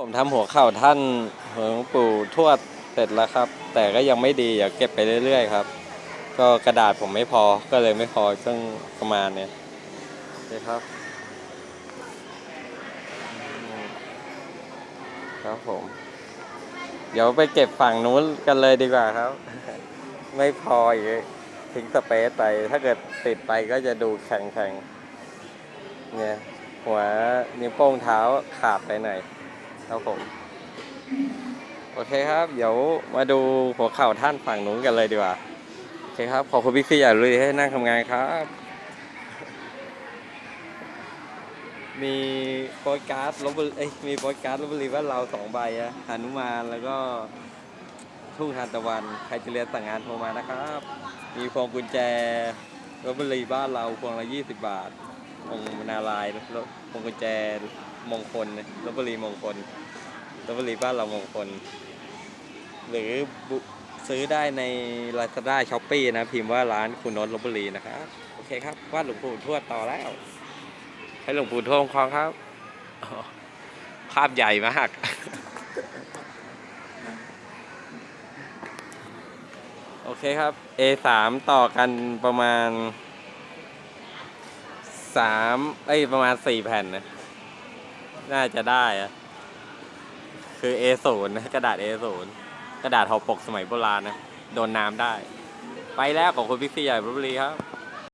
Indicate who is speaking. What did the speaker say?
Speaker 1: ผมทำหัวเข่าท่านหลวงปู่ทวดเสร็จแล้วครับ แต่ก็ยังไม่ดีอยากเก็บไปเรื่อยๆครับ ก็กระดาษผมไม่พอก็เลยไม่พอต้องประมาณเนี้ยโอเครับ ครับผม เดี๋ยวไปเก็บฝั่งนู้นกันเลยดีกว่าครับ ไม่พออีกทิ้งสเปซไป ถ้าเกิดติดไปก็จะดูแข็งๆเนี่ยหัวนิ้วโป้งเท้าขาดไปหน่อย ครับผม โอเคครับ เดี๋ยวมาดูหัวเข่าท่านฝั่งนู้นกันเลยดีกว่า โอเคครับ ขอบคุณพี่ซี่ใหญ่ลุยให้นั่งทำงานครับ มีโปสการ์ดลบบุรีเอ้ยมีโปสการ์ดลบบุรีว่านเราสองใบอะหานุมานแล้วก็ทุ่งทานตะวัน ใครจะเรียนสั่งงานโทรมานะครับ มีพวงกุญแจลบบุรีบ้านเราพวงละยี่สิบบาท องค์นารายณ์แล้วพวงกุญแจมงคลลบบุรีมงคลลบบุรีบ้านเรามงคล หรือซื้อได้ใน Lazada s h o p e e นะพิมพ์ว่าร้านคุณนนท์ลบบุรีนะครับ โอเคครับวาดหลวงปู่ทวดต่อแล้ว ให้หลวงปู่ทวดคลองครับ ภาพใหญ่มากโอเคครับ A3 ต่อกันประมาณ สามเอ้ยประมาณสี่แผ่นนะ น่าจะได้อะคือ A0 นะกระดาษ A0 กระดาษห่อปกสมัยโบราณนะ โดนน้ำได้ ไปแล้วของคุณพิกซี่ใหญ่ลพบุรีครับ